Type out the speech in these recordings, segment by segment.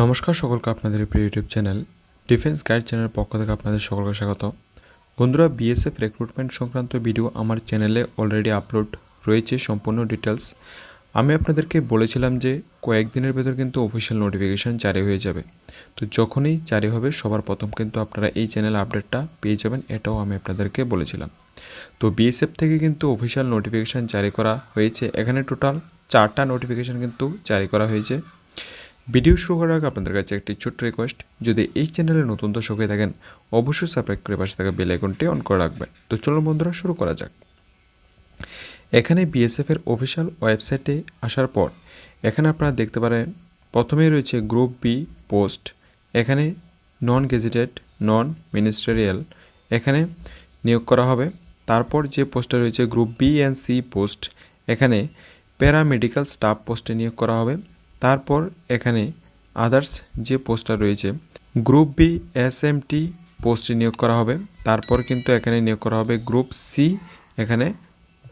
নমস্কার সকলকে আপনাদের প্রিয় ইউটিউব চ্যানেল ডিফেন্স গাইড চ্যানেলের পক্ষ থেকে আপনাদের সকলকে স্বাগত। বন্ধুরা বিএসএফ রিক্রুটমেন্ট সংক্রান্ত ভিডিও আমার চ্যানেলে অলরেডি আপলোড রয়েছে সম্পূর্ণ ডিটেলস আমি আপনাদেরকে বলেছিলাম যে কয়েকদিনের ভেতর কিন্তু অফিসিয়াল নোটিফিকেশান জারি হয়ে যাবে। তো যখনই জারি হবে, সবার প্রথম কিন্তু আপনারা এই চ্যানেল আপডেটটা পেয়ে যাবেন, এটাও আমি আপনাদেরকে বলেছিলাম। তো বিএসএফ থেকে কিন্তু অফিসিয়াল নোটিফিকেশান জারি করা হয়েছে। এখানে টোটাল চারটা নোটিফিকেশান কিন্তু জারি করা হয়েছে। ভিডিও শুরু করার আগে আপনাদের কাছে একটি ছোট্ট রিকোয়েস্ট যদি এই চ্যানেলে নতুন দর্শক হয়ে থাকেন, অবশ্যই সাবস্ক্রাইব করে পাশে থাকা বেল আইকনটি অন করে রাখবেন। তো চলুন বন্ধুরা, শুরু করা যাক। এখানে বিএসএফ এর অফিসিয়াল ওয়েবসাইটে আসার পর, এখানে আপনারা দেখতে পারেন, প্রথমেই রয়েছে গ্রুপ বি পোস্ট এখানে নন গেজেটেড নন মিনিস্টারিয়াল এখানে নিয়োগ করা হবে। তারপর যে পোস্টটা রয়েছে group B and C post এখানে প্যারামেডিক্যাল স্টাফ পোস্টে নিয়োগ করা হবে। তারপর এখানে আদার্স যে পোস্টটা রয়েছে group B S M T পোস্টে নিয়োগ করা হবে। তারপর কিন্তু এখানে নিয়োগ করা হবে গ্রুপ সি এখানে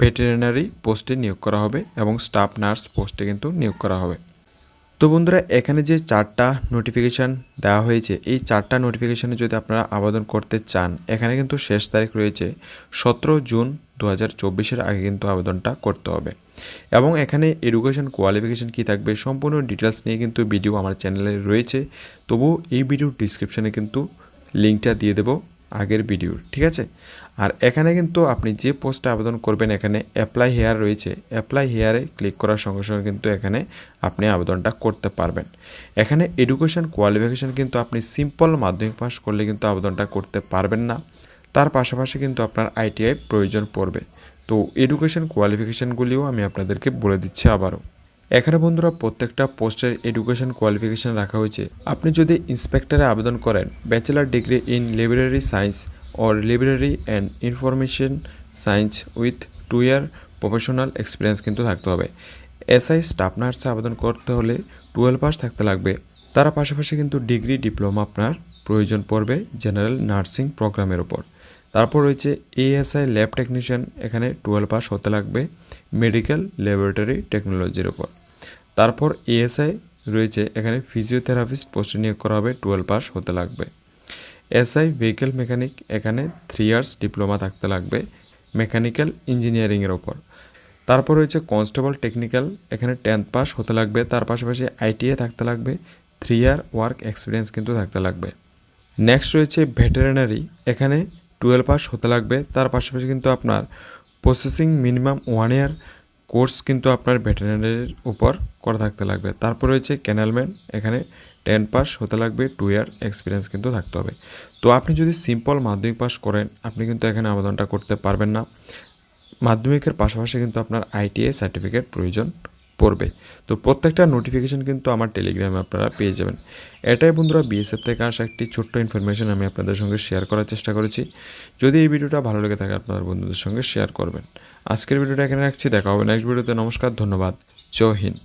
ভেটেরিনারি পোস্টে নিয়োগ করা হবে এবং স্টাফ নার্স পোস্টে কিন্তু নিয়োগ করা হবে। তো বন্ধুরা, এখানে যে চারটা নোটিফিকেশান দেওয়া হয়েছে, এই চারটা নোটিফিকেশানে যদি আপনারা আবেদন করতে চান, এখানে কিন্তু শেষ তারিখ রয়েছে সতেরো জুন দু হাজার আগে কিন্তু আবেদনটা করতে হবে। এবং এখানে এডুকেশন কোয়ালিফিকেশান কী থাকবে, সম্পূর্ণ ডিটেলস নিয়ে কিন্তু ভিডিও আমার চ্যানেলে রয়েছে। তবু এই ভিডিওর ডিসক্রিপশানে কিন্তু লিঙ্কটা দিয়ে দেবো। আগের ভিডিওর ঠিক আছে? আর এখানে কিন্তু আপনি যে পোস্টে আবেদন করবেন, এখানে অ্যাপ্লাই হেয়ার রয়েছে। অ্যাপ্লাই হেয়ারে ক্লিক করার সঙ্গে সঙ্গে কিন্তু এখানে আপনি আবেদনটা করতে পারবেন। এখানে এডুকেশন কোয়ালিফিকেশান কিন্তু আপনি সিম্পল মাধ্যমিক পাস করলে কিন্তু আবেদনটা করতে পারবেন না। তার পাশাপাশি কিন্তু আপনার আইটিআই প্রয়োজন পড়বে। তো এডুকেশন কোয়ালিফিকেশানগুলিও আমি আপনাদেরকে বলে দিচ্ছি আবারও। এখানে বন্ধুরা প্রত্যেকটা পোস্টের এডুকেশন কোয়ালিফিকেশান রাখা হয়েছে। আপনি যদি ইন্সপেক্টরে আবেদন করেন bachelor degree in library science or library and information science with two year professional experience কিন্তু থাকতে হবে। এসআই স্টাফ নার্সে আবেদন করতে হলে টুয়েলভ পাস থাকতে লাগবে। তার পাশাপাশি কিন্তু ডিগ্রি ডিপ্লোমা আপনার প্রয়োজন পড়বে জেনারেল নার্সিং প্রোগ্রামের ওপর তারপর রয়েছে এএসআই ল্যাব টেকনিশিয়ান এখানে টুয়েলভ পাস হতে লাগবে মেডিকেল ল্যাবরেটরি টেকনোলজির ওপর তারপর এএসআই রয়েছে, এখানে ফিজিওথেরাপিস্ট পোস্টে নিয়োগ করা হবে টুয়েলভ পাস হতে লাগবে। এসআই ভেহিকেল মেকানিক এখানে থ্রি ইয়ার্স ডিপ্লোমা থাকতে লাগবে মেকানিক্যাল ইঞ্জিনিয়ারিংয়ের ওপর। তারপর রয়েছে কনস্টেবল টেকনিক্যাল এখানে টেন্থ পাস হতে লাগবে, তার পাশাপাশি আইটিএ থাকতে লাগবে থ্রি ইয়ার ওয়ার্ক এক্সপিরিয়েন্স কিন্তু থাকতে লাগবে। নেক্সট রয়েছে ভেটেরিনারি এখানে টুয়েলভ পাস হতে লাগবে, তার পাশাপাশি কিন্তু আপনার processing minimum one year course কিন্তু আপনার ভেটেরিনারির উপর করা থাকতে লাগবে। তারপর রয়েছে ক্যানেলম্যান, এখানে টেন পাস হতে লাগবে, টু ইয়ার এক্সপিরিয়েন্স কিন্তু থাকতে হবে। তো আপনি যদি সিম্পল মাধ্যমিক পাস করেন, আপনি কিন্তু এখানে আবেদনটা করতে পারবেন না। মাধ্যমিকের পাশাপাশি কিন্তু আপনার আইটিআই সার্টিফিকেট প্রয়োজন পড়বে। তো প্রত্যেকটা নোটিফিকেশান কিন্তু আমার টেলিগ্রামে আপনারা পেয়ে যাবেন। এটাই বন্ধুরা বিএসএফ থেকে আসা একটি ছোট্ট ইনফরমেশান আমি আপনাদের সঙ্গে শেয়ার করার চেষ্টা করেছি। যদি এই ভিডিওটা ভালো লেগে থাকে, আপনার বন্ধুদের সঙ্গে শেয়ার করবেন। আজকের ভিডিওটা এখানে রাখছি। দেখা হবে নেক্সট ভিডিওতে। নমস্কার, ধন্যবাদ। জয় হিন্দ।